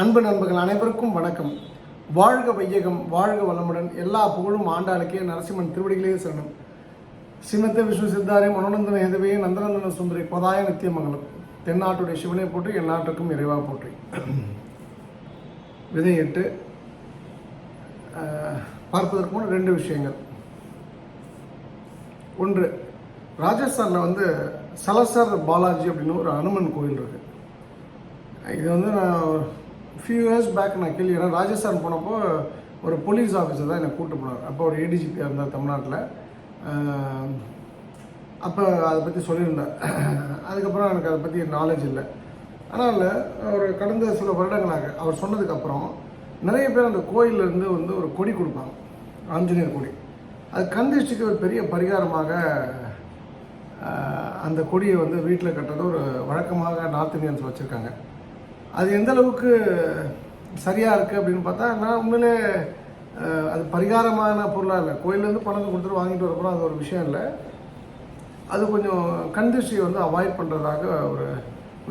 அன்பு நண்பர்கள் அனைவருக்கும் வணக்கம். வாழ்க வையகம் வாழ்க வளமுடன். எல்லா புகழும் ஆண்டாளுக்கே நரசிம்மன் திருவடிகளே சரணம். சின்னத்த விஷ்ணு சித்தாரே மனோநந்தன ஹேதவே நந்தநந்தன சுந்தரி பதாய நித்தியமங்கலம். தென்னாட்டுடைய சிவனை போட்டு எல்லாட்டுக்கும் இறைவாக போற்றி. விதையிட்டு பார்ப்பதற்கு முன் ரெண்டு விஷயங்கள். ஒன்று ராஜஸ்தானில் வந்து சலசர் பாலாஜி அப்படின்னு ஒரு அனுமன் கோயில் இருக்குது இது வந்து நான் ஃபியூ இயர்ஸ் பேக் நான் கேள்வி ஏன்னா ராஜஸ்தான் போனப்போ ஒரு போலீஸ் ஆஃபீஸர் தான் என்னை கூப்பிட்டு போனார். அப்போ ஒரு ஏடிஜிபியாக இருந்தார் தமிழ்நாட்டில். அப்போ அதை பற்றி சொல்லியிருந்தேன் அதுக்கப்புறம் எனக்கு அதை பற்றி நாலேஜ் இல்லை. ஆனால் ஒரு கடந்த சில வருடங்களாக அவர் சொன்னதுக்கப்புறம் நிறைய பேர் அந்த கோயிலேருந்து வந்து ஒரு கொடி கொடுப்பாங்க. ஆஞ்சநேயர் கொடி. அது கந்திஷ்டிக்கு ஒரு பெரிய பரிகாரமாக அந்த கொடியை வந்து வீட்டில் கட்டுறது ஒரு வழக்கமாக நார்த் இந்தியன்ஸ் வச்சுருக்காங்க. அது எந்த அளவுக்கு சரியாக இருக்குது அப்படின்னு பார்த்தா நான் உண்மையிலே அது பரிகாரமான பொருளாக இல்லை. கோயிலேருந்து பணத்தை கொடுத்துட்டு வாங்கிட்டு வரப்போ அது ஒரு விஷயம் இல்லை. அது கொஞ்சம் கண்டிஷியை வந்து அவாய்ட் பண்ணுறதாக ஒரு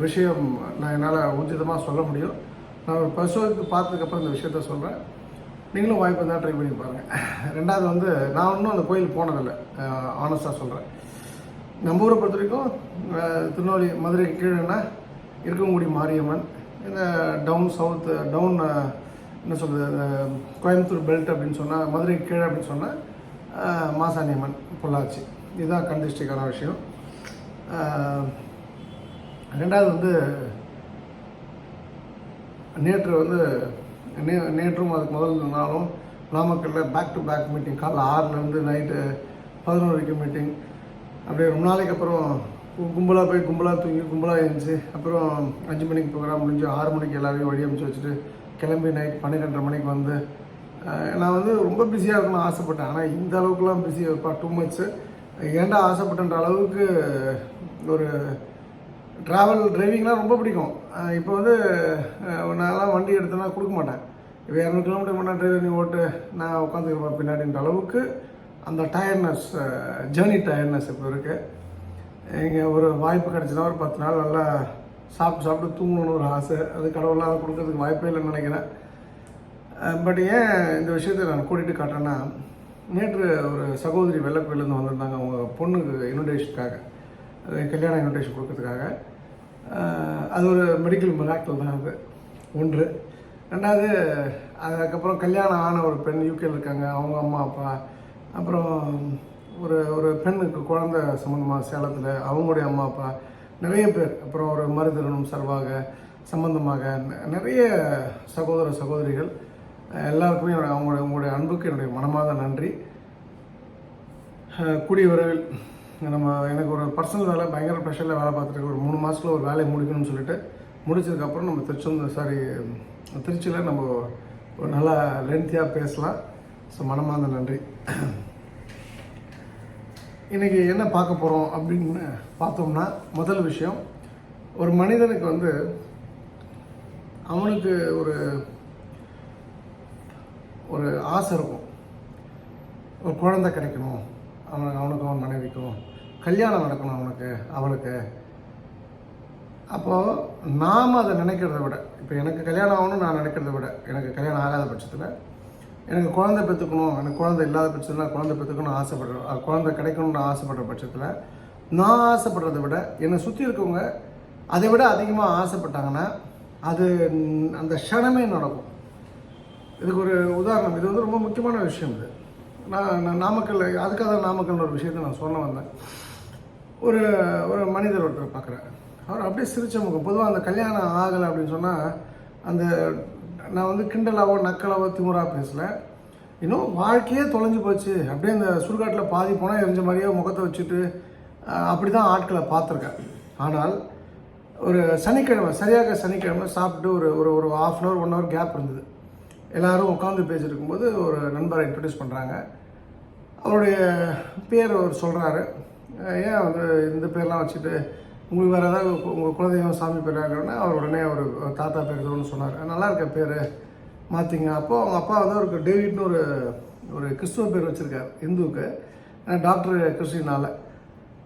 விஷயம் நான் என்னால் உச்சிதமாக சொல்ல முடியும். நான் ஒரு பரிசோதித்து பார்த்ததுக்கப்புறம் இந்த விஷயத்த சொல்கிறேன் நீங்களும் வாய்ப்பு இருந்தால் ட்ரை பண்ணி பாருங்கள் ரெண்டாவது வந்து நான் இன்னும் அந்த கோயில் போனதில்லை. ஆனஸ்டாக சொல்கிறேன் நம்ம ஊரை பொறுத்த வரைக்கும் திருநெல்வேலி மதுரைக்கு கீழேன்னா இருக்கங்குடி மாரியம்மன் இந்த டவுன் சவுத் டவுன் என்ன சொல்கிறது கோயம்புத்தூர் பெல்ட் அப்படின்னு சொன்னால் மதுரை கீழே அப்படின்னு சொன்னால் மாசாணியம்மன் பொள்ளாச்சி. இதுதான் கண் டிஸ்ட்ரிக்டான விஷயம். ரெண்டாவது வந்து நேற்று வந்து நே நேற்றும் அதுக்கு முதல் நாளும் நாமக்கல்லில் பேக் டு பேக் மீட்டிங் காலைல ஆறுலேருந்து நைட்டு பதினோரு வரைக்கும் மீட்டிங் அப்படியே ரொம்ப நாளைக்கு அப்புறம் கும்பலாக போய் கும்பலாக தூங்கி கும்பலாக இருந்துச்சு அப்புறம் அஞ்சு மணிக்கு ப்ரோக்ராம் முடிஞ்சு ஆறு மணிக்கு எல்லாரையும் வழி அமைச்சு வச்சுட்டு கிளம்பி நைட் பன்னிரெண்டரை மணிக்கு வந்து நான் வந்து ரொம்ப பிஸியாக இருக்கணும்னு ஆசைப்பட்டேன். ஆனால் இந்த அளவுக்குலாம் பிஸி இருப்பா டூ மந்த்ஸு ஏன்டா ஆசைப்பட்டன்ற அளவுக்கு ஒரு ட்ராவல் டிரைவிங்லாம் ரொம்ப பிடிக்கும். இப்போ வந்து நான்லாம் வண்டி எடுத்தேன்னா கொடுக்க மாட்டேன். இப்போ இரநூறு கிலோமீட்டர் முன்னாடி டிரைவர் நீ ஓட்டு நான் உட்காந்துருப்பேன் பின்னாடின்ற அளவுக்கு அந்த டயர்னஸ் ஜேர்னி டயர்னஸ் இப்போ இருக்குது இங்கே ஒரு வாய்ப்பு கிடச்சினா ஒரு பத்து நாள் நல்லா சாப்பிட்டு சாப்பிட்டு தூங்கணும்னு ஒரு ஆசை. அது கடவுளாக அதை கொடுக்கறதுக்கு வாய்ப்பே இல்லைன்னு நினைக்கிறேன். பட் ஏன் இந்த விஷயத்தை நான் கூட்டிகிட்டு காட்டேன்னா நேற்று ஒரு சகோதரி வெள்ளக்கோயிலேருந்து வந்திருந்தாங்க. அவங்க பொண்ணுக்கு இன்விடேஷனுக்காக அது கல்யாண இன்விடேஷன் கொடுக்கறதுக்காக. அது ஒரு மெடிக்கல் மிராக்கிள் தான் அது. ஒன்று. ரெண்டாவது அதுக்கப்புறம் கல்யாணம் ஆன ஒரு பெண் யூகேல இருக்காங்க. அவங்க அம்மா அப்பா. அப்புறம் ஒரு ஒரு பெண்ணுக்கு குழந்தை சம்மந்தமாக சேலத்தில் அவங்களுடைய அம்மா அப்பா நிறைய பேர் அப்புறம் ஒரு மருதிரனும் சர்வாக சம்பந்தமாக நிறைய சகோதர சகோதரிகள் எல்லாருக்குமே என்னோட அவங்களுடைய உங்களுடைய அன்புக்கு என்னுடைய மனமாக நன்றி. கூடிய விரைவில் நம்ம எனக்கு ஒரு பர்சனல் வேலை பயங்கர ப்ரெஷரில் வேலை பார்த்துட்டு ஒரு மூணு மாதத்தில் ஒரு வேலையை முடிக்கணும்னு சொல்லிட்டு முடிச்சதுக்கப்புறம் நம்ம திருச்செந்தூர் சாரி திருச்சியில் நம்ம ஒரு நல்லா லென்த்தியாக பேசலாம். ஸோ மனமார்ந்த நன்றி. இன்றைக்கி என்ன பார்க்க போகிறோம் அப்படின்னு பார்த்தோம்னா முதல் விஷயம் ஒரு மனிதனுக்கு வந்து அவனுக்கு ஒரு ஒரு ஆசை இருக்கும். ஒரு குழந்தை கிடைக்கணும் அவனுக்கு அவனுக்கும் அவன் மனைவிக்கும். கல்யாணம் நடக்கணும் அவனுக்கு அவளுக்கு. அப்போது நாம் அதை நினைக்கிறத விட இப்போ எனக்கு கல்யாணம் ஆகணும்னு நான் நினைக்கிறத விட எனக்கு கல்யாணம் ஆகாத பட்சத்தில் எனக்கு குழந்தை பெற்றுக்கணும் எனக்கு குழந்தை இல்லாத பட்சத்தில் குழந்தை பெற்றுக்கணும்னு ஆசைப்படுற குழந்தை கிடைக்கணும்னு ஆசைப்படுற பட்சத்தில் நான் ஆசைப்படுறதை விட என்னை சுற்றி இருக்கவங்க அதை விட அதிகமாக ஆசைப்பட்டாங்கன்னா அது அந்த க்ஷணமே நடக்கும். இதுக்கு ஒரு உதாரணம். இது வந்து ரொம்ப முக்கியமான விஷயம் இது. நான் நான் நாமக்கல் அதுக்காக தான் நாமக்கல்னு ஒரு விஷயத்தை நான் சொல்ல வந்தேன். ஒரு ஒரு மனிதர் ஒருத்தர் பார்க்குறேன் அவர் அப்படியே சிரிச்ச முகம். பொதுவாக அந்த கல்யாணம் ஆகலை அப்படின்னு சொன்னால் அந்த நான் வந்து கிண்டலாவோ நக்கலாவோ திமுறா பேசலை. இன்னும் வாழ்க்கையே தொலைஞ்சு போச்சு. அப்படியே இந்த சுடுகாட்டில் பாதி போனால் எரிஞ்ச மாதிரியே முகத்தை வச்சுட்டு அப்படி தான் ஆட்களை பார்த்துருக்கேன். ஆனால் ஒரு சனிக்கிழமை சரியாக சனிக்கிழமை சாப்பிட்டு ஒரு ஒரு ஒரு half an hour one hour gap இருந்தது. எல்லோரும் உட்காந்து பேசியிருக்கும்போது ஒரு நண்பரை இன்ட்ரடியூஸ் பண்ணுறாங்க அவருடைய பேர் அவர் சொல்கிறாரு ஏன் வந்து இந்த பேர்லாம் வச்சுட்டு உங்களுக்கு வேறு ஏதாவது உங்கள் குலதெய்வம் சாமி பேர் இருக்கணும்னா அவர் உடனே அவர் தாத்தா பேர் ஏதோன்னு சொன்னார். நல்லா இருக்க பேர். மாற்றிங்க அப்போது அவங்க அப்பா வந்து ஒரு டேவிட்னு ஒரு ஒரு கிறிஸ்துவ பேர் வச்சுருக்கார் இந்துவுக்கு. டாக்டர் கிறிஸ்டினால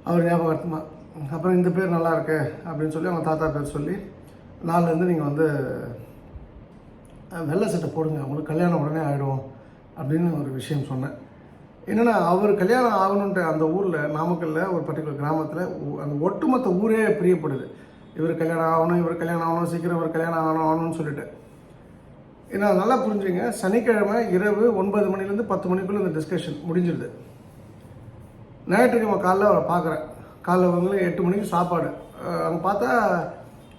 அவர் ஞாபகார்த்தமாக அப்புறம் இந்த பேர் நல்லா இருக்கு அப்படின்னு சொல்லி அவங்க தாத்தா பேர் சொல்லி நாலுலேருந்து நீங்கள் வந்து வெள்ளை சட்டை போடுங்க. உங்களுக்கு கல்யாணம் உடனே ஆகிடும் அப்படின்னு ஒரு விஷயம் சொன்னேன். என்னென்னா அவர் கல்யாணம் ஆகணுன்ற அந்த ஊரில் நாமக்கல்லில் ஒரு பர்டிகுலர் கிராமத்தில் அந்த ஒட்டுமொத்த ஊரே பிரியப்படுது. இவர் கல்யாணம் ஆகணும் இவர் கல்யாணம் ஆகணும் சீக்கிரம் இவர் கல்யாணம் ஆகணும் ஆகணும்னு சொல்லிட்டு. ஏன்னா நல்லா புரிஞ்சுங்க சனிக்கிழமை இரவு ஒன்பது மணிலேருந்து பத்து மணிக்குள்ளே இந்த டிஸ்கஷன் முடிஞ்சிருது. ஞாயிற்றுக்கிழமை காலைல அவரை பார்க்குறேன். காலைல வந்து எட்டு மணிக்கு சாப்பாடு. அங்கே பார்த்தா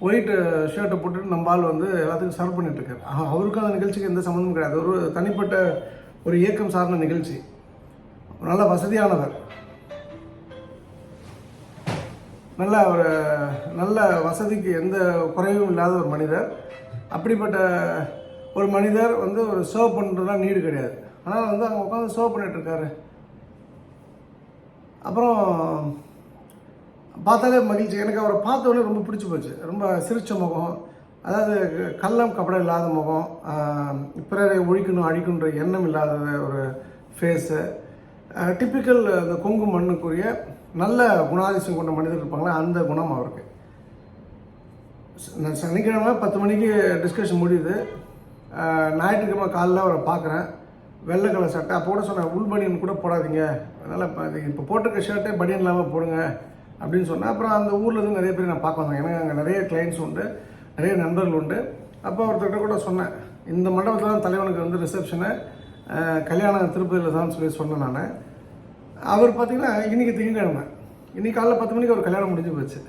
ஒயிட் ஷர்ட்டை போட்டுட்டு நம்ம ஆள் வந்து எல்லாத்துக்கும் சர்வ் பண்ணிகிட்ருக்காரு அவருக்கும் அந்த நிகழ்ச்சிக்கு எந்த சம்மந்தமும் கிடையாது. ஒரு தனிப்பட்ட ஒரு இயக்கம் சார்ந்த நிகழ்ச்சி. நல்ல வசதியானவர். நல்ல ஒரு நல்ல வசதிக்கு எந்த குறைவும் இல்லாத ஒரு மனிதர். அப்படிப்பட்ட ஒரு மனிதர் வந்து ஒரு சர்வ் பண்ணுறதுலாம் நீடு கிடையாது. ஆனால் வந்து அவங்க உட்காந்து சர்வ் பண்ணிகிட்ருக்காரு அப்புறம் பார்த்தாலே மகிழ்ச்சி. எனக்கு அவரை பார்த்தவனே ரொம்ப பிடிச்சி போச்சு. ரொம்ப சிரித்த முகம். அதாவது கள்ளம் கபடம் இல்லாத முகம். பிறரை ஒழிக்கணும் அழிக்கணுன்ற எண்ணம் இல்லாத ஒரு ஃபேஸு டிப்பிக்கல் அந்த கொங்கு மண்ணுக்குரிய நல்ல குணாதிசயம் கொண்ட மனிதர் இருப்பாங்களே அந்த குணம் அவருக்கு. நான் சனிக்கிழமை பத்து மணிக்கு டிஸ்கஷன் முடியுது. ஞாயிற்றுக்கிழமை காலைல அவரை பார்க்குறேன். வெள்ளை கலர் சட்டை அப்போ கூட சொன்னேன் உள் பனியன் கூட போடாதீங்க. அதனால் இப்போ இப்போ போட்டிருக்க ஷர்ட்டே பனியன் இல்லாமல் போடுங்க. அப்படின்னு சொன்னேன். அப்புறம் அந்த ஊரில் இருந்து நிறைய பேர் நான் பார்க்க வந்தேன். எனக்கு அங்கே நிறைய கிளைண்ட்ஸ் உண்டு நிறைய நண்பர்கள் உண்டு. அப்போ ஒருத்தர்கிட்ட கூட சொன்னேன் இந்த மண்டபத்தில் தான் தலைவனுக்கு வந்து ரிசப்ஷனு கல்யாணம் திருப்பதியில் தான் சொல்லி சொன்னேன் நான். அவர் பார்த்தீங்கன்னா இன்றைக்கி திங்கக்கிழமை. இன்னைக்கு காலைல பத்து மணிக்கு அவர் கல்யாணம் முடிஞ்சு போச்சு.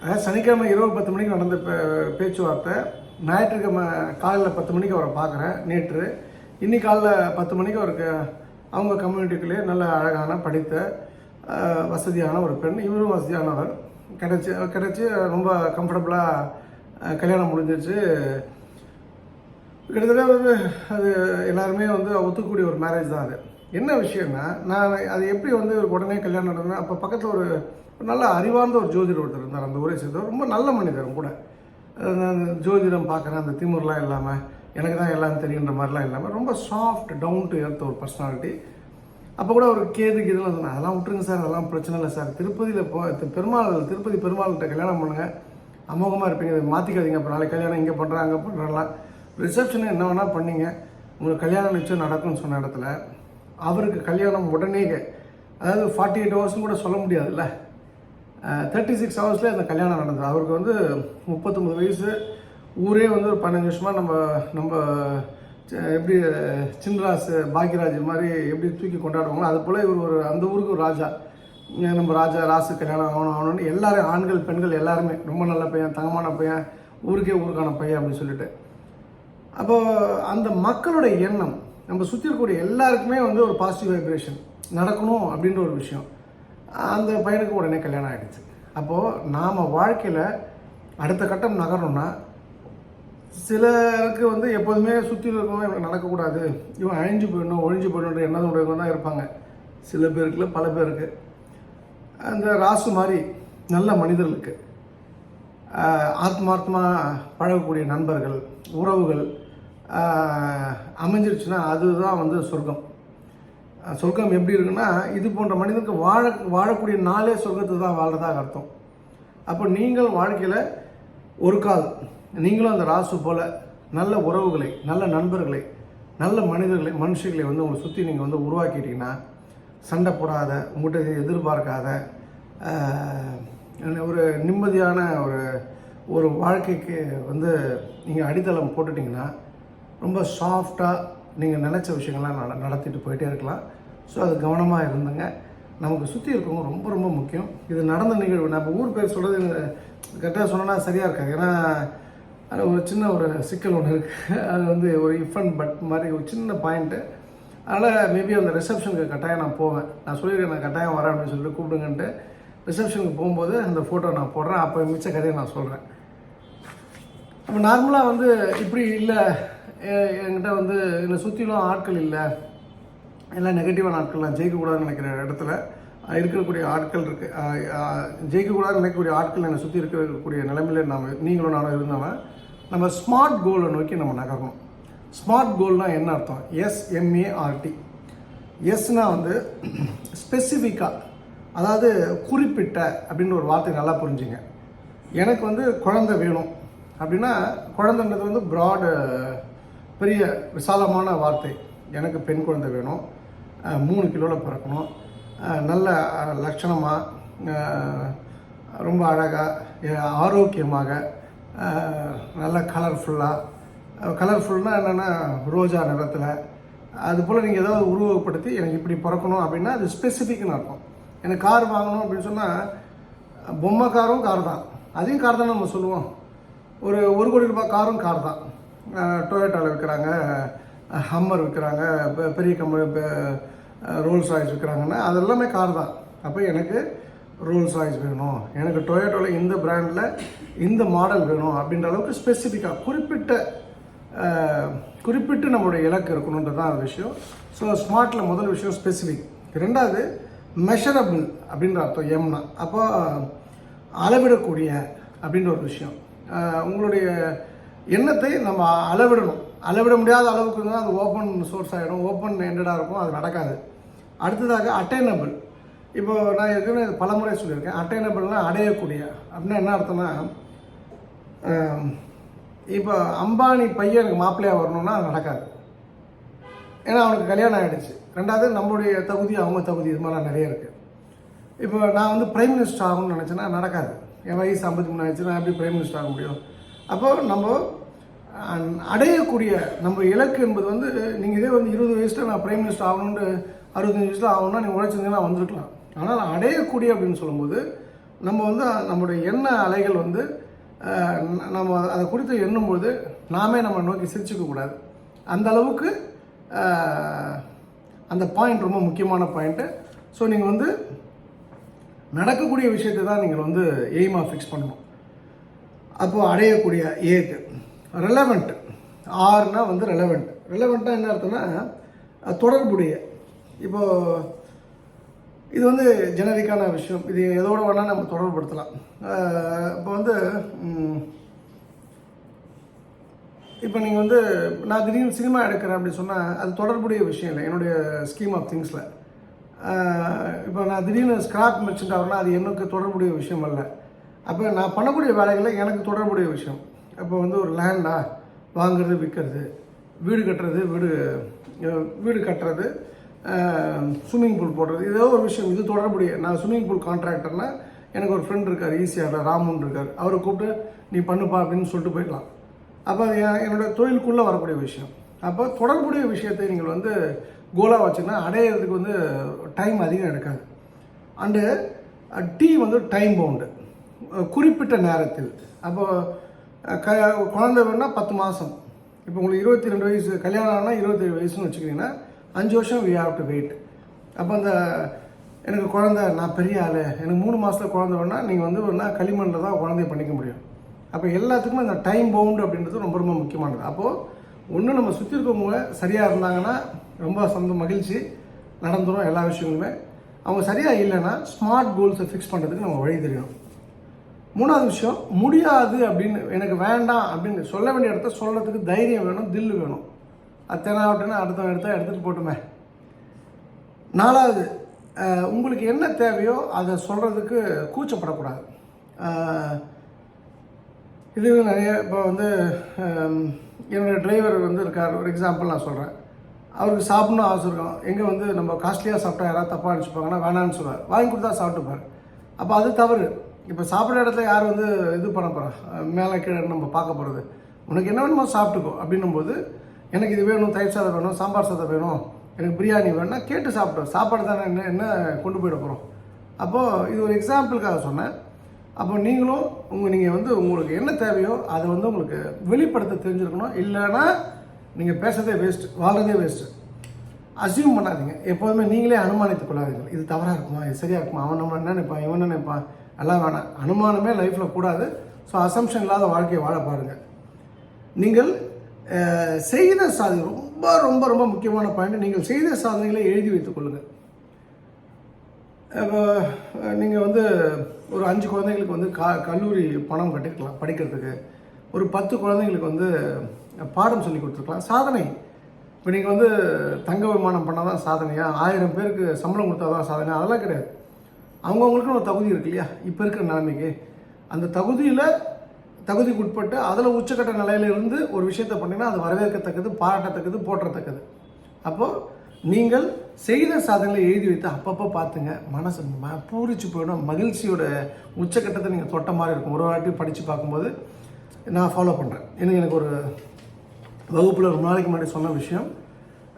அதாவது சனிக்கிழமை இரவு பத்து மணிக்கு நடந்த பே- பேச்சுவார்த்தை. ஞாயிற்றுக்கிழமை காலையில் பத்து மணிக்கு அவரை பார்க்குறேன் நேற்று. இன்னைக்கு காலைல பத்து மணிக்கு அவருக்கு அவங்க கம்யூனிட்டிக்குள்ளேயே நல்ல அழகான படித்த வசதியான ஒரு பெண். இவரும் வசதியானவர். கிடச்சி கிடச்சி ரொம்ப கம்ஃபர்டபுளாக கல்யாணம் முடிஞ்சிச்சு கிட்டத்தட்ட வந்து அது எல்லாருமே வந்து ஒத்துக்கக்கூடிய ஒரு மேரேஜ் தான் அது. என்ன விஷயம்னா நான் அது எப்படி வந்து ஒரு உடனே கல்யாணம் நடந்தேன் அப்போ பக்கத்தில் ஒரு ஒரு நல்ல அறிவார்ந்த ஒரு ஜோதிடர் ஒருத்தர் இருந்தார் அந்த ஊரை சேர்ந்தவர். ரொம்ப நல்ல மனிதரும் கூட. ஜோதிடம் பார்க்குறேன் அந்த திமுர்லாம் இல்லாமல் எனக்கு தான் எல்லாம் தெரியுன்ற மாதிரிலாம் இல்லாமல் ரொம்ப சாஃப்ட் டவுன் டு எர்த் ஒரு பர்சனாலிட்டி அப்போ கூட ஒரு கேது இதெல்லாம் சொன்னேன் அதெல்லாம் விட்டுருங்க சார் அதெல்லாம் பிரச்சனை இல்லை சார். திருப்பதியில் போ பெருமாள் திருப்பதி பெருமாள்கிட்ட கல்யாணம் பண்ணுங்க. அமோகமாக இருப்பீங்க இதை மாற்றிக்காதீங்க அப்புறம் நாளைக்கு கல்யாணம் இங்கே பண்ணுறாங்க பண்ணுறலாம் ரிசப்ஷன் என்ன வேணால் பண்ணீங்க. உங்களுக்கு கல்யாணம் நிச்சயம் நடக்கும்னு சொன்ன இடத்துல அவருக்கு கல்யாணம் உடனே அதாவது ஃபார்ட்டி எயிட் ஹவர்ஸ்னு கூட சொல்ல முடியாதுல்ல. தேர்ட்டி சிக்ஸ் ஹவர்ஸ்லேயே அந்த கல்யாணம் நடந்தது. அவருக்கு வந்து முப்பத்தொம்பது வயசு. ஊரே வந்து ஒரு பன்னெண்டு வருஷமாக நம்ம நம்ம ச- எப்படி சின்ராஸ் பாக்யராஜ் மாதிரி எப்படி தூக்கி கொண்டாடுவாங்களோ அது போல் இவர் ஒரு அந்த ஊருக்கு ஒரு ராஜா. நம்ம ராஜா ராசு கல்யாணம் ஆகணும் ஆகணும்னு எல்லாரும் ஆண்கள் பெண்கள் எல்லாருமே ரொம்ப நல்ல பையன் தங்கமான பையன் ஊருக்கே ஊருக்கான பையன் அப்படின்னு சொல்லிட்டு. அப்போ அந்த மக்களோட எண்ணம் நம்ம சுற்றி இருக்கக்கூடிய எல்லாருக்குமே வந்து ஒரு பாசிட்டிவ் வைப்ரேஷன் நடக்கணும் அப்படின்ற ஒரு விஷயம். அந்த பையனுக்கு உடனே கல்யாணம் ஆகிடுச்சு அப்போது நாம் வாழ்க்கையில் அடுத்த கட்டம் நகரணும்னா சிலருக்கு வந்து எப்போதுமே சுற்றி இருக்கவங்க இவனுக்கு நடக்கக்கூடாது. இவன் அழிஞ்சு போயிடணும் ஒழிஞ்சு போயிடணுன்ற எண்ணம் உடையவங்க தான் இருப்பாங்க. சில பேருக்குல பல பேருக்கு அந்த ராசு மாதிரி நல்ல மனிதர்களுக்கு ஆத்மார்த்தமாக பழகக்கூடிய நண்பர்கள் உறவுகள் அமைஞ்சிருச்சுன்னா அதுதான் வந்து சொர்க்கம். சொர்க்கம் எப்படி இருக்குன்னா இது போன்ற மனிதனுக்கு வாழ வாழக்கூடிய நாளே சொர்க்கத்தை தான் வாழ்றதாக அர்த்தம். அப்போ நீங்கள் வாழ்க்கையில் ஒரு கால் நீங்களும் அந்த ராசு போல் நல்ல உறவுகளை நல்ல நண்பர்களை நல்ல மனிதர்களை மனுஷர்களை வந்து உங்களை சுற்றி நீங்கள் வந்து உருவாக்கிட்டீங்கன்னா சண்டை போடாத உங்கள்கிட்ட எதிர்பார்க்காத ஒரு நிம்மதியான ஒரு ஒரு வாழ்க்கைக்கு வந்து நீங்கள் அடித்தளம் போட்டுட்டிங்கன்னா ரொம்ப சாஃப்டாக நீங்கள் நினச்ச விஷயங்கள்லாம் நட நடத்திட்டு போயிட்டே இருக்கலாம். ஸோ அது கவனமாக இருந்துங்க. நமக்கு சுற்றி இருக்கவங்க ரொம்ப ரொம்ப முக்கியம். இது நடந்த நிகழ்வு. நான் இப்போ ஊர் பேர் சொல்கிறது கரெக்டாக சொன்னா சரியாக இருக்காது. ஏன்னா அது ஒரு சின்ன ஒரு சிக்கல் ஒன்று இருக்குது அது வந்து ஒரு இஃப் அண்ட் பட் மாதிரி ஒரு சின்ன பாயிண்ட்டு அதனால் மேபி அந்த ரிசப்ஷனுக்கு கட்டாயம் நான் போவேன். நான் சொல்லியிருக்கேன் நான் கட்டாயம் வரேன் அப்படின்னு சொல்லிட்டு கூப்பிடுங்கன்ட்டு. ரிசப்ஷனுக்கு போகும்போது அந்த ஃபோட்டோ நான் போடுறேன். அப்போ மிச்ச கதையை நான் சொல்கிறேன் அப்போ நார்மலாக வந்து இப்படி இல்லை என்கிட்ட வந்து என்னை சுற்றிலும் ஆட்கள் இல்லை. எல்லாம் நெகட்டிவான ஆட்கள் நான் ஜெயிக்கக்கூடாதுன்னு நினைக்கிற இடத்துல இருக்கக்கூடிய ஆட்கள் இருக்கு. அஹ், ஜெயிக்கக்கூடாதுன்னு நினைக்கக்கூடிய ஆட்கள் என்னை சுற்றி இருக்கக்கூடிய நிலைமையில நாம் நீங்களும் நானும் இருந்தவன் நம்ம ஸ்மார்ட் கோலை நோக்கி நம்ம நகரணும். ஸ்மார்ட் கோல்னால் என்ன அர்த்தம்? எஸ்எம்ஏஆர்டி எஸ்னா வந்து ஸ்பெசிஃபிக்காக அதாவது குறிப்பிட்ட அப்படின்னு ஒரு வார்த்தை நல்லா புரிஞ்சுங்க. எனக்கு வந்து குழந்தை வேணும். அப்படின்னா குழந்தைன்றது வந்து ப்ராடு பெரிய விசாலமான வார்த்தை. எனக்கு பெண் குழந்தை வேணும். மூணு கிலோவில் பிறக்கணும். நல்ல லட்சணமாக ரொம்ப அழகாக ஆரோக்கியமாக நல்ல கலர்ஃபுல்லாக கலர்ஃபுல்னால் என்னென்னா ரோஜா நிறத்தில். அது போல் நீங்கள் ஏதாவது உருவகப்படுத்தி எனக்கு இப்படி பிறக்கணும் அப்படின்னா அது ஸ்பெசிஃபிக்னு அர்த்தம். எனக்கு கார் வாங்கணும் அப்படின்னு சொன்னால் பொம்மை காரும் கார் தான். அதையும் கார் தான் நம்ம சொல்லுவோம். ஒரு ஒரு கோடி ரூபாய் காரும் கார் தான். டொயோட்டாவில் விற்கிறாங்க ஹம்மர் விற்கிறாங்க பெரிய கம்பெனி ரோல்ஸ் ராய்ஸ் விற்கிறாங்கன்னா அது எல்லாமே கார் தான். அப்போ எனக்கு ரோல்ஸ் ராய்ஸ் வேணும். எனக்கு டொயோட்டோவில் இந்த பிராண்டில் இந்த மாடல் வேணும் அப்படின்ற அளவுக்கு ஸ்பெசிஃபிக்காக குறிப்பிட்ட குறிப்பிட்டு நம்மளுடைய இலக்கு இருக்கணுன்றது தான் அந்த விஷயம். ஸோ ஸ்மார்ட்டில் முதல் விஷயம் ஸ்பெசிஃபிக் ரெண்டாவது மெஷரபிள் அப்படின்ற அர்த்தம் எம்னா அப்போ அளவிடக்கூடிய அப்படின்ற ஒரு விஷயம். உங்களுடைய எண்ணத்தை நம்ம அளவிடணும். அளவிட முடியாத அளவுக்கு இருந்தால் அது ஓப்பன் சோர்ஸ் ஆகிடும் ஓப்பன் எண்டடாக இருக்கும் அது நடக்காது. அடுத்ததாக அட்டைனபிள் இப்போ நான் ஏற்கனவே பலமுறை சொல்லியிருக்கேன். அட்டைனபிள்னால் அடையக்கூடிய அப்படின்னா என்ன அர்த்தம்னா இப்போ அம்பானி பையன் எனக்கு மாப்பிள்ளையாக வரணும்னா அது நடக்காது. ஏன்னா அவனுக்கு கல்யாணம் ஆகிடுச்சு ரெண்டாவது நம்மளுடைய தகுதி அவங்க தகுதி இது மாதிரிலாம் நிறைய இருக்குது இப்போ நான் வந்து பிரைம் மினிஸ்டர் ஆகணும்னு நினச்சேன்னா நடக்காது. என் வயசு ஐம்பத்தி மூணு ஆயிடுச்சு நான் எப்படி பிரைம் மினிஸ்டர் ஆக முடியும்? அப்போ நம்ம அடையக்கூடிய நம்ம இலக்கு என்பது வந்து நீங்கள் இதே வந்து இருபது வயசில் நான் பிரைம் மினிஸ்டர் ஆகணும்னு அறுபத்தஞ்சு வயசில் ஆகணும்னா நீங்கள் உழைச்சிருந்தீங்கன்னா வந்திருக்கலாம். ஆனால் அடையக்கூடிய அப்படின்னு சொல்லும்போது நம்ம வந்து நம்முடைய எண்ண அலைகள் வந்து நம்ம அதை குறித்து எண்ணும்போது நாமே நம்ம நோக்கி சிரிச்சுக்க கூடாது. அந்த அளவுக்கு அந்த பாயிண்ட் ரொம்ப முக்கியமான பாயிண்ட்டு ஸோ நீங்கள் வந்து நடக்கக்கூடிய விஷயத்தை தான் நீங்கள் வந்து எய்மாக ஃபிக்ஸ் பண்ணணும். அப்போது அடையக்கூடிய ஏக்கு. ரெலவெண்ட் ஆர்னால் வந்து ரெலவெண்ட் ரெலவெண்ட்டாக என்ன அர்த்தம்னா தொடர்புடைய. இப்போது இது வந்து ஜெனரிக்கான விஷயம். இது எதோட வேணால் நம்ம தொடர்புப்படுத்தலாம் இப்போ வந்து இப்போ நீங்கள் வந்து நான் திடீர்னு சினிமா எடுக்கிறேன் அப்படின்னு சொன்னால் அது தொடர்புடைய விஷயம் இல்லை. என்னுடைய ஸ்கீம் ஆஃப் திங்ஸில் இப்போ நான் திடீர்னு ஸ்கிராப் மெர்ச்சன்ட் ஆகிறேன்னா அது எனக்கு தொடர்புடைய விஷயம் அல்ல. அப்போ நான் பண்ணக்கூடிய வேலைகளில் எனக்கு தொடர்புடைய விஷயம். இப்போ வந்து ஒரு லேண்டா வாங்குறது விற்கிறது வீடு கட்டுறது வீடு வீடு கட்டுறது ஸ்விம்மிங் பூல் போடுறது. ஏதோ ஒரு விஷயம். இது தொடர்புடைய நான் ஸ்விம்மிங் பூல் கான்ட்ராக்டர்னால் எனக்கு ஒரு ஃப்ரெண்ட் இருக்கார் ஈஸியாக ராமுன் இருக்கார். அவரை கூப்பிட்டு நீ பண்ணுப்பா அப்படின்னு சொல்லிட்டு போயிடலாம். அப்போ அது என் என்னோட தொழிலுக்குள்ளே வரக்கூடிய விஷயம். அப்போ தொடர்புடைய விஷயத்தை நீங்கள் வந்து கோலாக வச்சுன்னா அடையிறதுக்கு வந்து டைம் அதிகம் எடுக்காது. அண்டு டீ வந்து டைம் பவுண்டு குறிப்பிட்ட நேரத்தில். அப்போது க குழந்தை வேணுன்னா பத்து மாதம் இப்போ உங்களுக்கு இருபத்தி ரெண்டு வயசு கல்யாணம் ஆனால் இருபத்தேழு வயசுன்னு வச்சுக்கிட்டிங்கன்னா அஞ்சு வருஷம் வி ஹாவ் டு வெயிட் அப்போ அந்த எனக்கு குழந்த நான் பெரிய ஆள் எனக்கு மூணு மாதத்தில் குழந்த வேணால் நீங்கள் வந்து வேணா களிமண்ணில் தான் குழந்தைய பண்ணிக்க முடியும். அப்போ எல்லாத்துக்குமே அந்த டைம் பவுண்டு அப்படின்றது ரொம்ப ரொம்ப முக்கியமானது. அப்போது ஒன்று நம்ம சுற்றி இருக்கவங்க சரியாக இருந்தாங்கன்னா ரொம்ப சொந்த மகிழ்ச்சி நடந்துடும் எல்லா விஷயங்களுமே. அவங்க சரியாக இல்லைன்னா ஸ்மார்ட் கோல்ஸை ஃபிக்ஸ் பண்ணுறதுக்கு நம்ம வழி தெரியணும் மூணாவது விஷயம் முடியாது அப்படின்னு எனக்கு வேண்டாம் அப்படின்னு சொல்ல வேண்டிய இடத்த சொல்கிறதுக்கு தைரியம் வேணும் தில்லு வேணும். அது தெனாவட்டுன்னு அடுத்தவன் இடத்த எடுத்துகிட்டு போட்டுமே. நாலாவது உங்களுக்கு என்ன தேவையோ அதை சொல்கிறதுக்கு கூச்சப்படக்கூடாது. இது நிறைய இப்போ வந்து என்னுடைய டிரைவர் வந்து இருக்கார். ஒரு எக்ஸாம்பிள் நான் சொல்கிறேன் அவருக்கு சாப்பிட்ணும் ஆசை இருக்கும். எங்கே வந்து நம்ம காஸ்ட்லியாக சாப்பிட்டா யாராவது தப்பாக அனுப்பிச்சுப்பாங்கன்னா வேணான்னு சொல்லுவார். வாங்கி கொடுத்தா சாப்பிட்டுப்பார். அப்போ அது தவறு. இப்போ சாப்பிட்ற இடத்துல யார் வந்து இது பண்ண போகிறா மேலே கீழே நம்ம பார்க்க போகிறது உனக்கு என்ன வேணுமோ சாப்பிட்டுக்கோ. அப்படின்னும்போது எனக்கு இது வேணும் தயிர் சாதம் வேணும் சாம்பார் சாதம் வேணும் எனக்கு பிரியாணி வேணும்னா கேட்டு சாப்பிட்டோம் சாப்பாடு தானே என்ன என்ன கொண்டு போயிட போகிறோம் அப்போது இது ஒரு எக்ஸாம்பிளுக்காக சொன்னேன். அப்போ நீங்களும் உங்கள் நீங்கள் வந்து உங்களுக்கு என்ன தேவையோ அதை வந்து உங்களுக்கு வெளிப்படுத்த தெரிஞ்சிருக்கணும். இல்லைன்னா நீங்கள் பேசுறதே வேஸ்ட் வாழ்றதே வேஸ்ட்டு அசியூம் பண்ணாதீங்க. எப்போதுமே நீங்களே அனுமானித்துக் கொள்ளாதீங்க இது தவறாக இருக்குமா? இது சரியாக இருக்குமா? அவன் நம்ம என்ன நினைப்பான்? இவன் என்ன நினைப்பான்? எல்லாம் வேணாம் அனுமானமே லைஃப்பில் கூடாது. ஸோ அசம்ஷன் இல்லாத வாழ்க்கையை வாழ பாருங்கள் நீங்கள் செய்த சாதனை ரொம்ப ரொம்ப ரொம்ப முக்கியமான பாயிண்ட் நீங்கள் செய்த சாதனைகளை எழுதி வைத்துக் கொள்ளுங்கள். இப்போ நீங்கள் வந்து ஒரு அஞ்சு குழந்தைங்களுக்கு வந்து கா கல்லூரி பணம் கட்டிருக்கலாம் படிக்கிறதுக்கு. ஒரு பத்து குழந்தைங்களுக்கு வந்து பாடம் சொல்லி கொடுத்துருக்கலாம். சாதனை. இப்போ நீங்கள் வந்து தங்க விமானம் பண்ணால் தான் சாதனையாக ஆயிரம் பேருக்கு சம்பளம் கொடுத்தா தான் சாதனை அதெல்லாம் கிடையாது. அவங்கவுங்களுக்குன்னு ஒரு தகுதி இருக்கு இல்லையா? இப்போ இருக்கிற நிலைமைக்கு. அந்த தகுதியில் தகுதிக்கு உட்பட்டு அதில் உச்சக்கட்ட நிலையில இருந்து ஒரு விஷயத்தை பண்ணிங்கன்னா அது வரவேற்கத்தக்கது பாராட்டத்தக்கது போற்றத்தக்கது. அப்போது நீங்கள் செய்த சாதனைகளை எழுதி வைத்து அப்பப்போ பார்த்துங்க. மனசு ம பூரிச்சு போயிடும். மகிழ்ச்சியோட உச்சக்கட்டத்தை நீங்கள் தொட்ட மாதிரி இருக்கும். ஒரு வாட்டி படித்து பார்க்கும்போது நான் ஃபாலோ பண்ணுறேன் ஏன்னா எனக்கு ஒரு வகுப்பில் ரொம்ப நாளைக்கு முன்னாடி சொன்ன விஷயம்.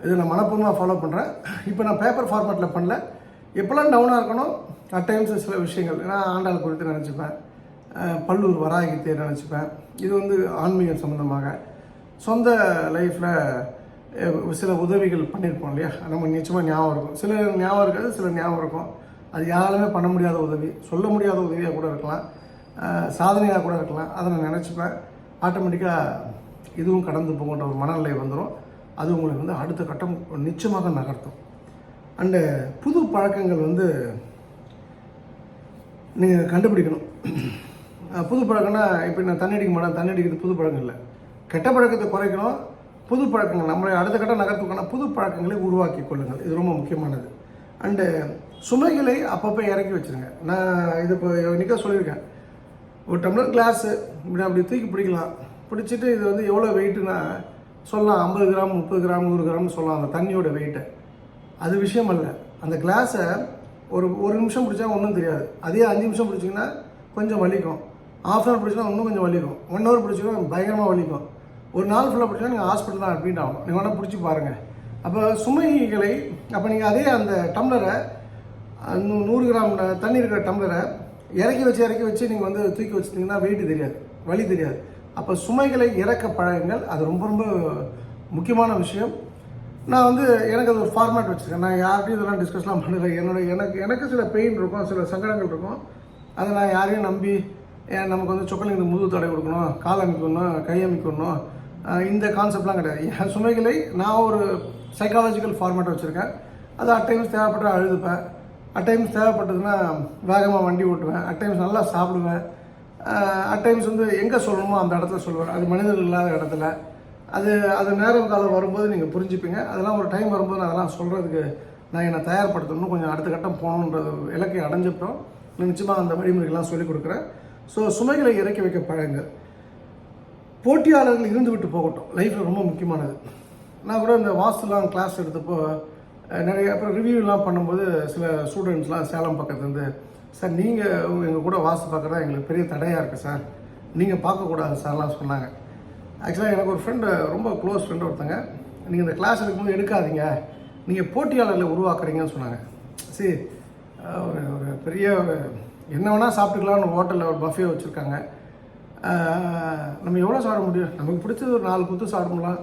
இதை நான் மனப்பூர்வமாக ஃபாலோ பண்ணுறேன் இப்போ நான் பேப்பர் ஃபார்மேட்டில் பண்ணல. எப்போல்லாம் டவுனாக இருக்கணும் அட் டைம்ஸ் சில விஷயங்கள். ஏன்னா ஆண்டாள் குறித்து நினச்சிப்பேன். பல்லூர் பல்லூர் தேர் நினச்சிப்பேன். இது வந்து ஆன்மீகம் சம்மந்தமாக சொந்த லைஃப்பில் சில உதவிகள் பண்ணியிருப்போம் இல்லையா? நம்ம நிச்சயமாக ஞாபகம் இருக்கும். சில ஞாபகம் இருக்காது சில ஞாபகம் இருக்கும். அது யாருமே பண்ண முடியாத உதவி. சொல்ல முடியாத உதவியாக கூட இருக்கலாம். சாதனையாக கூட இருக்கலாம். அதை நான் நினச்சிப்பேன். ஆட்டோமேட்டிக்காக இதுவும் கடந்து போகின்ற ஒரு மனநிலை வந்துடும் அது உங்களுக்கு வந்து அடுத்த கட்டம் நிச்சயமாக நகர்த்தும். அண்டு புது பழக்கங்கள் வந்து நீங்கள் கண்டுபிடிக்கணும். புது பழக்கம்னா இப்போ நான் தண்ணி அடிக்க மாட்டேன் தண்ணி அடிக்கிறது புது பழக்கம் இல்லை. கெட்ட பழக்கத்தை குறைக்கணும் புது பழக்கங்கள் நம்மளை அடுத்த கட்ட நகர்த்துக்கான புது பழக்கங்களை உருவாக்கி கொள்ளுங்கள். இது ரொம்ப முக்கியமானது. அண்டு சுமைகளை அப்பப்போ இறக்கி வச்சுருங்க. நான் இது இப்போ இன்றைக்கா சொல்லியிருக்கேன். ஒரு டம்ளர் கிளாஸு இப்படி அப்படி தூக்கி பிடிக்கலாம். பிடிச்சிட்டு இது வந்து எவ்வளோ வெயிட்டுன்னா சொல்லலாம் ஐம்பது கிராம் முப்பது கிராம் நூறு கிராம்னு சொல்லலாம். அந்த தண்ணியோட வெயிட்டை அது விஷயம் அல்ல அந்த கிளாஸை ஒரு ஒரு நிமிஷம் பிடிச்சா ஒன்றும் தெரியாது. அதே அஞ்சு நிமிஷம் பிடிச்சிங்கன்னா கொஞ்சம் வலிக்கும். ஆஃப் அன் ஹவர் பிடிச்சினா இன்னும் கொஞ்சம் வலிக்கும். ஒன் ஹவர் பிடிச்சிங்கன்னா பயங்கரமாக வலிக்கும். ஒரு நாள் ஃபுல்லாக பிடிச்சினா நீங்கள் ஹாஸ்பிட்டல் தான் அட்மிட் ஆகும் நீங்கள் வேணால் பிடிச்சி பாருங்கள் அப்போ சுமைகளை அப்போ நீங்கள் அதே அந்த டம்ளரை நூ- நூறு கிராம் தண்ணி இருக்கிற டம்ளரை இறக்கி வச்சு இறக்கி வச்சு நீங்கள் வந்து தூக்கி வச்சிட்டிங்கன்னா வெயிட் தெரியாது. வலி தெரியாது. அப்போ சுமைகளை இறக்க பழகுங்கள். அது ரொம்ப ரொம்ப முக்கியமான விஷயம். நான் வந்து எனக்கு அது ஒரு ஃபார்மேட் வச்சுருக்கேன். நான் யார்கிட்டையும் இதெல்லாம் டிஸ்கஸ்லாம் பண்ணல. என்னோட எனக்கு எனக்கு சில பெயின் இருக்கும் சில சங்கடங்கள் இருக்கும். அதை நான் யாரையும் நம்பி ஏன் நமக்கு வந்து சொக்கலிங்க முதுகு தடை கொடுக்கணும் கால் அமைக்கணும் கை அமைக்கணும் இந்த கான்செப்ட்லாம் கிடையாது. என் சுமைகளை நான் ஒரு சைக்காலஜிக்கல் ஃபார்மேட் வச்சுருக்கேன். அது அட் டைம்ஸ் தேவைப்பட்ட அழுதுப்பேன். அட் டைம்ஸ் தேவைப்பட்டதுன்னா வேகமாக வண்டி ஓட்டுவேன். அட் டைம்ஸ் நல்லா சாப்பிடுவேன். அட் டைம்ஸ் வந்து எங்கே சொல்லணுமோ அந்த இடத்துல சொல்லுவேன். அது மனிதர்கள் இல்லாத இடத்துல. அது அது நேரம் காலம் வரும்போது நீங்கள் புரிஞ்சுப்பீங்க. அதெல்லாம் ஒரு டைம் வரும்போது நான் அதெல்லாம் சொல்கிறதுக்கு நான் என்னை தயார்படுத்தணும் கொஞ்சம் அடுத்த கட்டம் போகணுன்றது இலக்கை அடைஞ்சப்பறம் நான் நிச்சயமாக அந்த வழிமுறைகள்லாம் சொல்லிக் கொடுக்குறேன். ஸோ சுமைகளை இறக்கி வைக்க பழங்கள். போட்டியாளர்கள் இருந்து விட்டு போகட்டும். லைஃப்பில் ரொம்ப முக்கியமானது. நான் கூட இந்த வாஸ்துலாம் கிளாஸ் எடுத்தப்போ நிறைய அப்புறம் ரிவ்யூலாம் பண்ணும்போது சில ஸ்டூடெண்ட்ஸ்லாம் சேலம் பக்கத்துலேருந்து சார் நீங்கள் எங்கள் கூட வாஸ்து பார்க்குறதா எங்களுக்கு பெரிய தடையாக இருக்குது சார் நீங்கள் பார்க்கக்கூடாது சார்லாம் சொன்னாங்க. ஆக்சுவலாக எனக்கு ஒரு ஃப்ரெண்டு ரொம்ப க்ளோஸ் ஃப்ரெண்டு ஒருத்தங்க. நீங்கள் இந்த கிளாஸ் எடுக்கும்போது எடுக்காதீங்க. நீங்கள் போட்டியாளர்களை உருவாக்குறீங்கன்னு சொன்னாங்க. சரி ஒரு ஒரு பெரிய ஒரு என்ன வேணால் சாப்பிட்டுக்கலாம்னு ஹோட்டலில் ஒரு பஃபே வச்சுருக்காங்க. நம்ம எவ்வளோ சாப்பிட முடியும்? நமக்கு பிடிச்சது ஒரு நாலு குத்து சாப்பிடலாம்.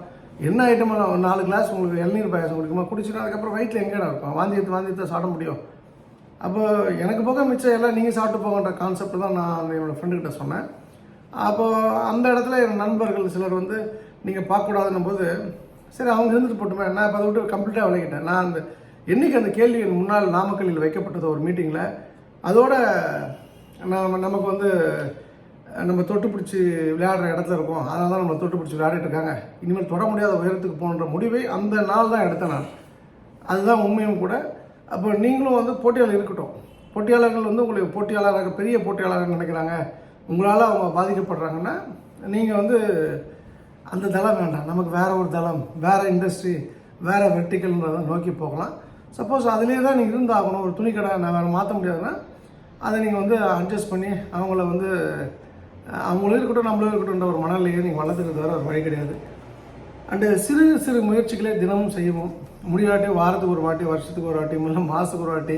என்ன ஐட்டம் நாலு கிளாஸ் உங்களுக்கு இளநீர் பாயசம் குடிக்குமா? குடிச்சுட்டு அதுக்கப்புறம் வயிற்றில் எங்கேடா இருக்கும்? வாந்தி எடுத்து வாந்தி எடுத்து சாப்பிட முடியும். அப்போ எனக்கு போக மிச்சம் எல்லாம் நீங்கள் சாப்பிட்டு போகன்ற கான்செப்ட் தான் நான் அந்த என்னோடய ஃப்ரெண்டுக்கிட்ட சொன்னேன். அப்போது அந்த இடத்துல என் நண்பர்கள் சிலர் வந்து நீங்கள் பார்க்கக்கூடாதுன்னும் போது சரி அவங்க இருந்துட்டு போட்டுமே நான் இப்போ அதை விட்டு கம்ப்ளீட்டாக விளையிட்டேன் நான் அந்த என்றைக்கு அந்த கேள்வி என் முன்னால் நாமக்கல்லில் வைக்கப்பட்டது ஒரு மீட்டிங்கில் அதோட நாம் நமக்கு வந்து நம்ம தொட்டு பிடிச்சி விளையாடுற இடத்துல இருக்கோம். அதனால தான் நம்ம தொட்டு பிடிச்சி விளையாடிட்டு இருக்காங்க. இனிமேல் தொட முடியாத உயரத்துக்கு போகணுன்ற முடிவை அந்த நாள் தான் எடுத்தேன் நான். அதுதான் உண்மையும் கூட. அப்போ நீங்களும் வந்து போட்டியாளர் இருக்கட்டும். போட்டியாளர்கள் வந்து உங்களுக்கு போட்டியாளராக பெரிய போட்டியாளராக நினைக்கிறாங்க. உங்களால் அவங்க பாதிக்கப்படுறாங்கன்னா நீங்கள் வந்து அந்த தளம் வேண்டாம். நமக்கு வேற ஒரு தளம் வேறு இண்டஸ்ட்ரி வேறு வெர்டிக்கல்ன்றதை நோக்கி போகலாம். சப்போஸ் அதுலேயே தான் நீங்கள் இருந்தாகணும். ஒரு துணி கடை நான் வேறு மாற்ற முடியாதுன்னா அதை நீங்கள் வந்து அட்ஜஸ்ட் பண்ணி அவங்கள வந்து அவங்களும் இருக்கட்டும் நம்மளும் இருக்கட்டும்ன்ற ஒரு மனநிலையை நீங்கள் வளர்த்துக்கிறது வேறு ஒரு வழி கிடையாது. அண்டு சிறு சிறு முயற்சிகளே தினமும் செய்வோம் முடியாட்டி வாரத்துக்கு ஒரு வாட்டி வருஷத்துக்கு ஒரு வாட்டி இல்லை மாதத்துக்கு ஒரு வாட்டி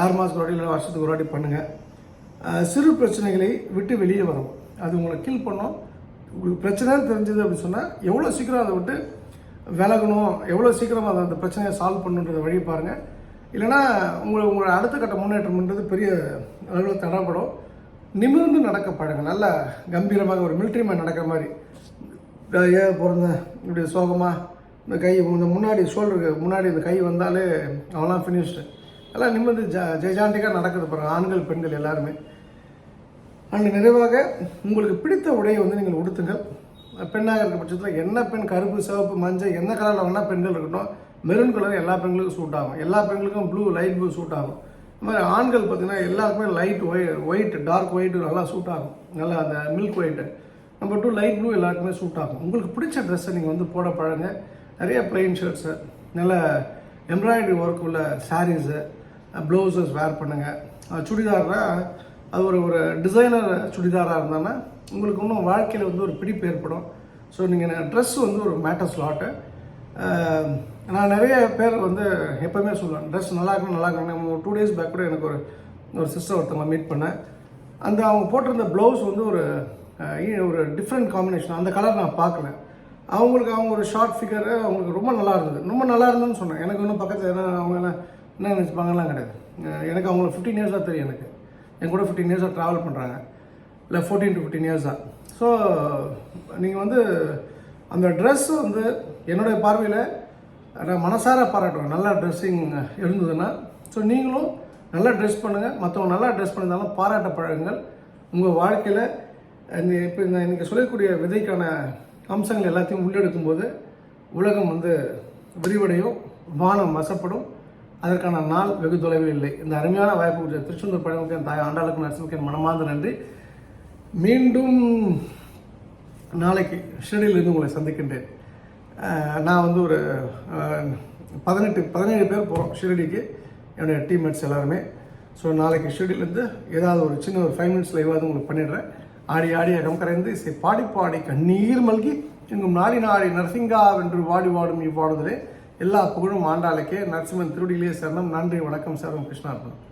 ஆறு மாதத்துக்கு ஒரு வாட்டி இல்லை வருஷத்துக்கு ஒரு வாட்டி பண்ணுங்கள் சிறு பிரச்சனைகளை விட்டு வெளியே வரும். அது உங்களை கில் பண்ணும். உங்களுக்கு பிரச்சனைன்னு தெரிஞ்சது அப்படின்னு சொன்னால் எவ்வளோ சீக்கிரம் அதை விட்டு விலகணும் எவ்வளோ சீக்கிரம் அதை அந்த பிரச்சனையை சால்வ் பண்ணுன்றத வழி பாருங்கள் இல்லைன்னா உங்களை உங்களோட அடுத்த கட்ட முன்னேற்றம்ன்றது பெரிய அளவில் தடப்படும். நிமிர்ந்து நடக்க பழங்க நல்லா கம்பீரமாக ஒரு மிலிட்ரி மேன் நடக்கிற மாதிரி. ஏன் பிறந்த இப்படி சோகமாக இந்த கை இந்த முன்னாடி ஷோல்டருக்கு முன்னாடி இந்த கை வந்தாலே அவெல்லாம் ஃபினிஷ்டு எல்லாம் நிம்மதி ஜ ஜெய்ஜாண்டிக்காக நடக்குது பாருங்கள் ஆண்கள் பெண்கள் எல்லாருமே. அண்ட் நிறைவாக உங்களுக்கு பிடித்த உடையை வந்து நீங்கள் உடுத்துங்கள். பெண்ணாக இருக்க பட்சத்தில் என்ன பெண் கருப்பு சிவப்பு மஞ்சள் என்ன கலரில் வேணால் பெண்கள் இருக்கட்டும் மெரூன் கலர் எல்லா பெண்களுக்கும் சூட் ஆகும். எல்லா பெண்களுக்கும் ப்ளூ லைட் ப்ளூ சூட் ஆகும். இந்த மாதிரி ஆண்கள் பார்த்தீங்கன்னா எல்லாருக்குமே லைட் ஒய் ஒயிட் டார்க் ஒயிட்டு நல்லா சூட் ஆகும். நல்லா அந்த milk white number two light blue எல்லாருக்குமே சூட் ஆகும். உங்களுக்கு பிடிச்ச ட்ரெஸ்ஸை நீங்கள் வந்து போட பழங்க நிறைய ப்ளெயின் ஷர்ட்ஸு நல்ல எம்ப்ராய்டரி ஒர்க் உள்ள சாரீஸு ப்ளவுசஸ் வேர் பண்ணுங்கள் சுடிதார்னா அது ஒரு ஒரு டிசைனர் சுடிதாராக இருந்தாங்கன்னா உங்களுக்கு இன்னும் வாழ்க்கையில் வந்து ஒரு பிடிப்பு ஏற்படும். ஸோ நீங்கள் ட்ரெஸ் வந்து ஒரு மேட்டர் ஸ்லாட்டு நான் நிறைய பேர் வந்து எப்போவுமே சொல்லுவேன் ட்ரெஸ் நல்லா இருக்கணும் நல்லா இருக்கணும். டூ டேஸ் பேக் கூட எனக்கு ஒரு ஒரு சிஸ்டர் ஒருத்தவங்க மீட் பண்ணேன். அந்த அவங்க போட்டிருந்த ப்ளவுஸ் வந்து ஒரு ஒரு டிஃப்ரெண்ட் காம்பினேஷன் அந்த கலர் நான் பார்க்கல. அவங்களுக்கு அவங்க ஒரு ஷார்ட் ஃபிகர் அவங்களுக்கு ரொம்ப நல்லா இருந்தது. ரொம்ப நல்லா இருந்ததுன்னு சொன்னேன். எனக்கு இன்னும் பக்கத்தில் என்ன அவங்க என்ன நினச்சிப்பாங்கலாம் கிடையாது. எனக்கு அவங்கள ஃபிஃப்டீன் இயர்ஸாக தெரியும் எனக்கு. என் கூட ஃபிஃப்டீன் இயர்ஸாக ட்ராவல் பண்ணுறாங்க இல்லை ஃபோர்டீன் டு ஃபிஃப்டீன் இயர்ஸாக ஸோ நீங்கள் வந்து அந்த ட்ரெஸ் வந்து என்னுடைய பார்வையில் நான் மனசார பாராட்டுவேன் நல்லா ட்ரெஸ்ஸிங் இருந்ததுன்னா ஸோ நீங்களும் நல்லா ட்ரெஸ் பண்ணுங்கள் மற்றவங்க நல்லா ட்ரெஸ் பண்ணியிருந்தாலும் பாராட்ட பழகுங்கள். உங்கள் வாழ்க்கையில் இந்த இப்போ இந்த இன்றைக்கி சொல்லக்கூடிய விதைக்கான அம்சங்கள் எல்லாத்தையும் உள்ளெடுக்கும்போது உலகம் வந்து விரிவடையும் வானம் வசப்படும். அதற்கான நாள் வெகு தொலைவில் இல்லை. இந்த அருமையான வாய்ப்பு கொடுத்த திருச்செந்தூர் பழமுக்கு தாய் ஆண்டாளுக்கு நரசிம்மக்கன் மனமார்ந்த நன்றி. மீண்டும் நாளைக்கு ஷெடியிலிருந்து உங்களை சந்திக்கின்றேன். நான் வந்து ஒரு பதினெட்டு பதினேழு பேர் போகிறோம் ஷிரடிக்கு என்னுடைய டீம்மேட்ஸ் எல்லாருமே. ஸோ நாளைக்கு ஷெடியூலேருந்து ஏதாவது ஒரு சின்ன ஒரு ஃபைவ் மினிட்ஸ் லைவாவது உங்களுக்கு பண்ணிடுறேன். ஆடி ஆடி அகம் கரைந்து இசை பாடி பாடி கண்ணீர் மல்கி எங்கும் நாடி நாடி நரசிங்கா வென்று வாடி வாடும் இவ்வாடுதலே. எல்லா புகழும் ஆண்டாளுக்கே. நரசிம்மன் திருடியிலே சரணம். நன்றி வணக்கம் சரணம் கிருஷ்ணார்பணம்.